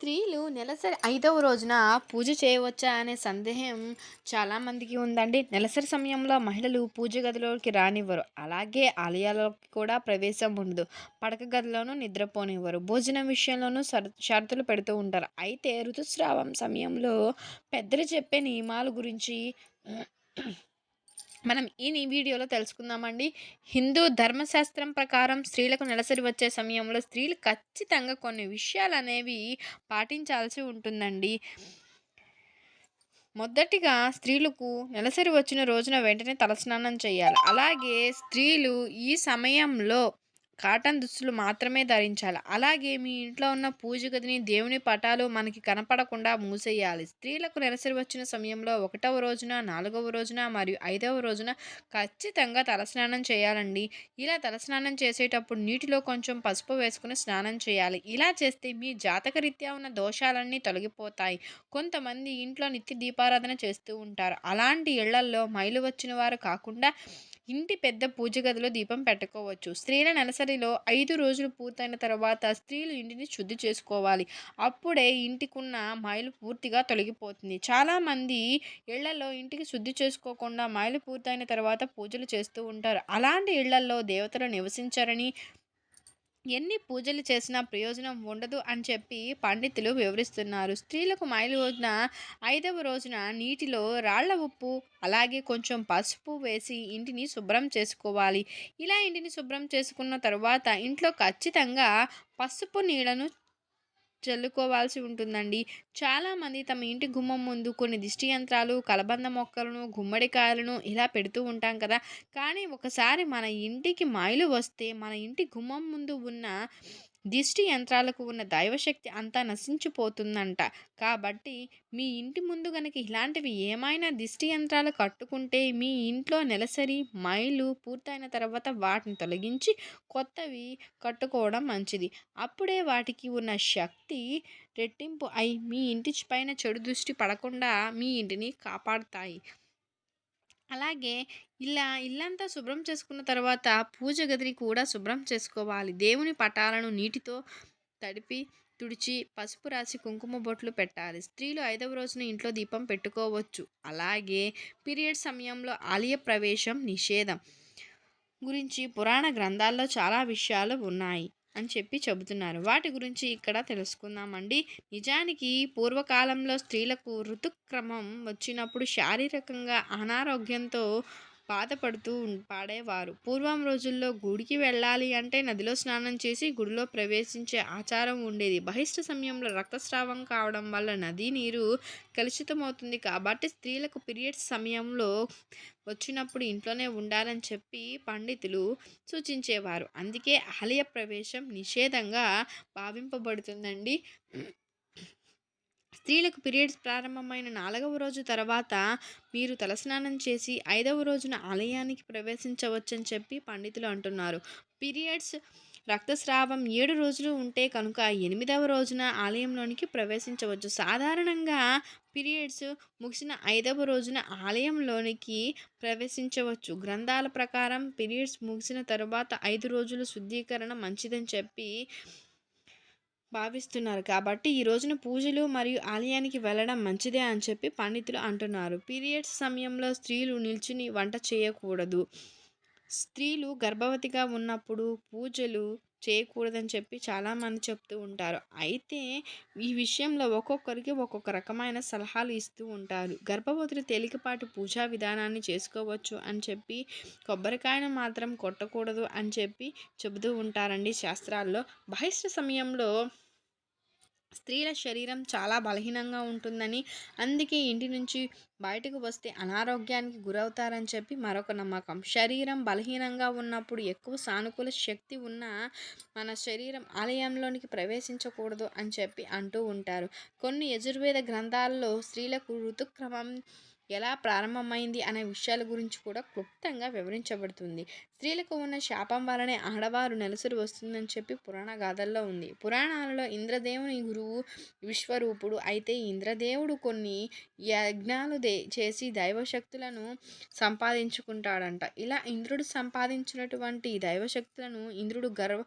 స్త్రీలు నెలసరి ఐదవ రోజున పూజ చేయవచ్చా అనే సందేహం చాలామందికి ఉందండి. నెలసరి సమయంలో మహిళలు పూజ గదిలోకి రానివ్వరు. అలాగే ఆలయాల్లోకి కూడా ప్రవేశం ఉండదు. పడక గదిలోనూ నిద్రపోనివ్వరు. భోజనం విషయంలోనూ షరతులు పెడుతూ ఉంటారు. అయితే ఋతుస్రావం సమయంలో పెద్దలు చెప్పే నియమాల గురించి మనం ఈ వీడియోలో తెలుసుకుందామండి. హిందూ ధర్మశాస్త్రం ప్రకారం స్త్రీలకు నెలసరి వచ్చే సమయంలో స్త్రీలు ఖచ్చితంగా కొన్ని విషయాలు అనేవి పాటించాల్సి ఉంటుందండి. మొదటిగా స్త్రీలకు నెలసరి వచ్చిన రోజున వెంటనే తలస్నానం చేయాలి. అలాగే స్త్రీలు ఈ సమయంలో కాటన్ దుస్తులు మాత్రమే ధరించాలి. అలాగే మీ ఇంట్లో ఉన్న పూజ గదిని దేవుని పటాలు మనకి కనపడకుండా మూసేయాలి. స్త్రీలకు నెలసరి వచ్చిన సమయంలో ఒకటవ రోజున నాలుగవ రోజున మరియు ఐదవ రోజున ఖచ్చితంగా తలస్నానం చేయాలండి. ఇలా తలస్నానం చేసేటప్పుడు నీటిలో కొంచెం పసుపు వేసుకుని స్నానం చేయాలి. ఇలా చేస్తే మీ జాతకరీత్యా ఉన్న దోషాలన్నీ తొలగిపోతాయి. కొంతమంది ఇంట్లో నిత్య దీపారాధన చేస్తూ ఉంటారు. అలాంటి ఇళ్ళల్లో మైలు వచ్చిన వారు కాకుండా ఇంటి పెద్ద పూజ గదిలో దీపం పెట్టుకోవచ్చు. స్త్రీల సంవత్సరిలో ఐదు రోజులు పూర్తయిన తర్వాత స్త్రీలు ఇంటిని శుద్ధి చేసుకోవాలి. అప్పుడే ఇంటికున్న మైలు పూర్తిగా తొలగిపోతుంది. చాలామంది ఇళ్ళలో ఇంటికి శుద్ధి చేసుకోకుండా మైలు పూర్తయిన తర్వాత పూజలు చేస్తూ ఉంటారు. అలాంటి ఇళ్ళలో దేవతలు నివసించారని ఎన్ని పూజలు చేసినా ప్రయోజనం ఉండదు అని చెప్పి పండితులు వివరిస్తున్నారు. స్త్రీలకు మైలు రోజున ఐదవ రోజున నీటిలో రాళ్ళ ఉప్పు అలాగే కొంచెం పసుపు వేసి ఇంటిని శుభ్రం చేసుకోవాలి. ఇలా ఇంటిని శుభ్రం చేసుకున్న తర్వాత ఇంట్లో ఖచ్చితంగా పసుపు నీళ్ళను చల్లుకోవాల్సి ఉంటుందండి. చాలామంది తమ ఇంటి గుమ్మం ముందు కొన్ని దిష్టి యంత్రాలు కలబంద మొక్కలను గుమ్మడికాయలను ఇలా పెడుతూ ఉంటాం కదా! కానీ ఒకసారి మన ఇంటికి మాయలు వస్తే మన ఇంటి గుమ్మం ముందు ఉన్న దిష్టి యంత్రాలకు ఉన్న దైవశక్తి అంతా నశించిపోతుందంట. కాబట్టి మీ ఇంటి ముందు గనక ఇలాంటివి ఏమైనా దిష్టి యంత్రాలు కట్టుకుంటే మీ ఇంట్లో నెలసరి మైలు పూర్తయిన తర్వాత వాటిని తొలగించి కొత్తవి కట్టుకోవడం మంచిది. అప్పుడే వాటికి ఉన్న శక్తి రెట్టింపు అయి మీ ఇంటి పైన చెడు దృష్టి పడకుండా మీ ఇంటిని కాపాడుతాయి. అలాగే ఇలా ఇల్లంతా శుభ్రం చేసుకున్న తర్వాత పూజ గదిని కూడా శుభ్రం చేసుకోవాలి. దేవుని పటాలను నీటితో తడిపి తుడిచి పసుపు రాసి కుంకుమ బొట్లు పెట్టాలి. స్త్రీలు ఐదవ రోజున ఇంట్లో దీపం పెట్టుకోవచ్చు. అలాగే పీరియడ్ సమయంలో ఆలయ ప్రవేశం నిషేధం గురించి పురాణ గ్రంథాల్లో చాలా విషయాలు ఉన్నాయి. అని చెప్పి చెబుతున్నారు. వాటి గురించి ఇక్కడ తెలుసుకుందామండి. నిజానికి పూర్వకాలంలో స్త్రీలకు ఋతుక్రమం వచ్చినప్పుడు శారీరకంగా అనారోగ్యంతో బాధపడుతూ పాడేవారు. పూర్వం రోజుల్లో గుడికి వెళ్ళాలి అంటే నదిలో స్నానం చేసి గుడిలో ప్రవేశించే ఆచారం ఉండేది. బహిష్ట సమయంలో రక్తస్రావం కావడం వల్ల నదీ నీరు కలుషితమవుతుంది కాబట్టి స్త్రీలకు పీరియడ్స్ సమయంలో వచ్చినప్పుడు ఇంట్లోనే ఉండాలని చెప్పి పండితులు సూచించేవారు. అందుకే ఆలయ ప్రవేశం నిషేధంగా భావింపబడుతుందండి. స్త్రీలకు పీరియడ్స్ ప్రారంభమైన నాలుగవ రోజు తర్వాత మీరు తలస్నానం చేసి ఐదవ రోజున ఆలయానికి ప్రవేశించవచ్చని చెప్పి పండితులు అంటున్నారు. పీరియడ్స్ రక్తస్రావం ఏడు రోజులు ఉంటే కనుక ఎనిమిదవ రోజున ఆలయంలోనికి ప్రవేశించవచ్చు. సాధారణంగా పీరియడ్స్ ముగిసిన ఐదవ రోజున ఆలయంలోనికి ప్రవేశించవచ్చు. గ్రంథాల ప్రకారం పీరియడ్స్ ముగిసిన తరువాత ఐదు రోజులు శుద్ధీకరణ మంచిదని చెప్పి భావిస్తున్నారు. కాబట్టి ఈ రోజున పూజలు మరియు ఆలయానికి వెళ్ళడం మంచిదే అని చెప్పి పండితులు అంటున్నారు. పీరియడ్స్ సమయంలో స్త్రీలు నిల్చుని వంట చేయకూడదు. స్త్రీలు గర్భవతిగా ఉన్నప్పుడు పూజలు చేయకూడదని చెప్పి చాలామంది చెప్తూ ఉంటారు. అయితే ఈ విషయంలో ఒక్కొక్కరికి ఒక్కొక్క రకమైన సలహాలు ఇస్తూ ఉంటారు. గర్భవతులు తేలికపాటి పూజా విధానాన్ని చేసుకోవచ్చు అని చెప్పి కొబ్బరికాయను మాత్రం కొట్టకూడదు అని చెప్పి చెబుతూ ఉంటారండి శాస్త్రాల్లో. బహిష్ట సమయంలో స్త్రీల శరీరం చాలా బలహీనంగా ఉంటుందని అందుకే ఇంటి నుంచి బయటకు వస్తే అనారోగ్యానికి గురవుతారని చెప్పి మరొక నమ్మకం. శరీరం బలహీనంగా ఉన్నప్పుడు ఎక్కువ సానుకూల శక్తి ఉన్న మన శరీరం ఆలయంలోనికి ప్రవేశించకూడదు అని చెప్పి అంటూ ఉంటారు. కొన్ని యజుర్వేద గ్రంథాల్లో స్త్రీలకు ఋతుక్రమం ఎలా ప్రారంభమైంది అనే విషయాల గురించి కూడా క్లుప్తంగా వివరించబడుతుంది. స్త్రీలకు ఉన్న శాపం వలనే ఆడవారు నెలసరి వస్తుందని చెప్పి పురాణ గాథల్లో ఉంది. పురాణాలలో ఇంద్రదేవుని గురువు విశ్వరూపుడు అయితే ఇంద్రదేవుడు కొన్ని యజ్ఞాలు దే చేసి దైవశక్తులను సంపాదించుకుంటాడంట. ఇలా ఇంద్రుడు సంపాదించినటువంటి దైవశక్తులను ఇంద్రుడు గర్వ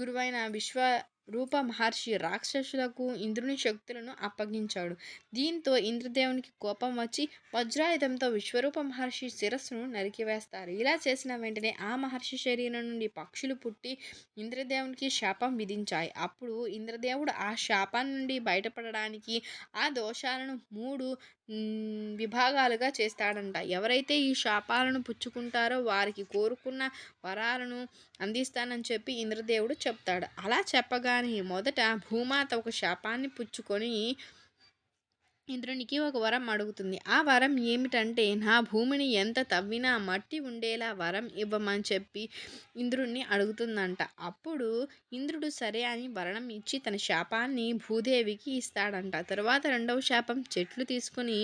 గురువైన విశ్వ రూప మహర్షి రాక్షసులకు ఇంద్రుని శక్తులను అప్పగించాడు. దీంతో ఇంద్రదేవునికి కోపం వచ్చి వజ్రాయుధంతో విశ్వరూప మహర్షి శిరస్సును నరికివేస్తారు. ఇలా చేసిన వెంటనే ఆ మహర్షి శరీరం నుండి పక్షులు పుట్టి ఇంద్రదేవునికి శాపం విధించాయి. అప్పుడు ఇంద్రదేవుడు ఆ శాపం నుండి బయటపడడానికి ఆ దోషాలను మూడు విభాగాలుగా చేస్తాడంట. ఎవరైతే ఈ శాపాలను పుచ్చుకుంటారో వారికి కోరుకున్న వరాలను అందిస్తానని చెప్పి ఇంద్రదేవుడు చెప్తాడు. అలా చెప్పగా కానీ మొదట భూమాత ఒక శాపాన్ని పుచ్చుకొని ఇంద్రునికి ఒక వరం అడుగుతుంది. ఆ వరం ఏమిటంటే నా భూమిని ఎంత తవ్వినా మట్టి ఉండేలా వరం ఇవ్వమని చెప్పి ఇంద్రుణ్ణి అడుగుతుందంట. అప్పుడు ఇంద్రుడు సరే అని వరణం ఇచ్చి తన శాపాన్ని భూదేవికి ఇస్తాడంట. తర్వాత రెండవ శాపం చెట్లు తీసుకుని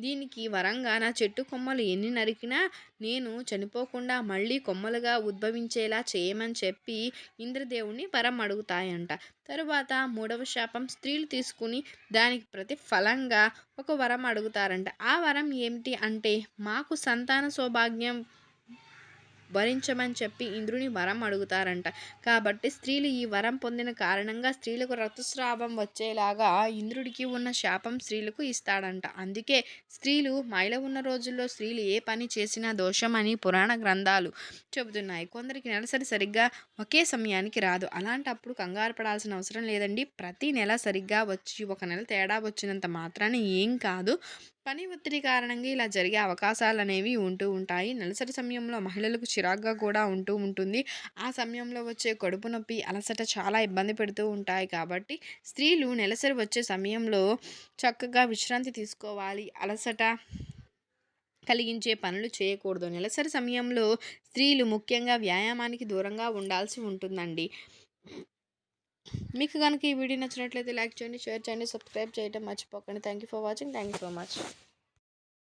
దీనికి వరంగా నా చెట్టు కొమ్మలు ఎన్ని నరికినా నేను చనిపోకుండా మళ్ళీ కొమ్మలుగా ఉద్భవించేలా చేయమని చెప్పి ఇంద్రదేవుణ్ణి వరం అడుగుతాయంట. తరువాత మూడవ శాపం స్త్రీలు తీసుకుని దానికి ప్రతిఫలంగా ఒక వరం అడుగుతారంట. ఆ వరం ఏమిటి అంటే మాకు సంతాన సౌభాగ్యం భరించమని చెప్పి ఇంద్రుని వరం అడుగుతారంట. కాబట్టి స్త్రీలు ఈ వరం పొందిన కారణంగా స్త్రీలకు రక్తస్రావం వచ్చేలాగా ఇంద్రుడికి ఉన్న శాపం స్త్రీలకు ఇస్తాడంట. అందుకే స్త్రీలు మైల ఉన్న రోజుల్లో స్త్రీలు ఏ పని చేసినా దోషం అని పురాణ గ్రంథాలు చెబుతున్నాయి. కొందరికి నెలసరి సరిగ్గా ఒకే సమయానికి రాదు. అలాంటప్పుడు కంగారు పడాల్సిన అవసరం లేదండి. ప్రతి నెల సరిగ్గా వచ్చి ఒక నెల తేడా వచ్చినంత మాత్రాన ఏం కాదు. పని ఒత్తిడి కారణంగా ఇలా జరిగే అవకాశాలు అనేవి ఉంటూ ఉంటాయి. నెలసరి సమయంలో మహిళలకు చిరాగ్గా కూడా ఉంటూ ఉంటుంది. ఆ సమయంలో వచ్చే కడుపు నొప్పి అలసట చాలా ఇబ్బంది పెడుతూ ఉంటాయి కాబట్టి స్త్రీలు నెలసరి వచ్చే సమయంలో చక్కగా విశ్రాంతి తీసుకోవాలి. అలసట కలిగించే పనులు చేయకూడదు. నెలసరి సమయంలో స్త్రీలు ముఖ్యంగా వ్యాయామానికి దూరంగా ఉండాల్సి ఉంటుందండి. మీకు కనుక ఈ వీడియో నచ్చినట్లయితే లైక్ చేయండి షేర్ చేయండి సబ్స్క్రైబ్ చేయడం మర్చిపోకండి. Thank you for watching thank you so much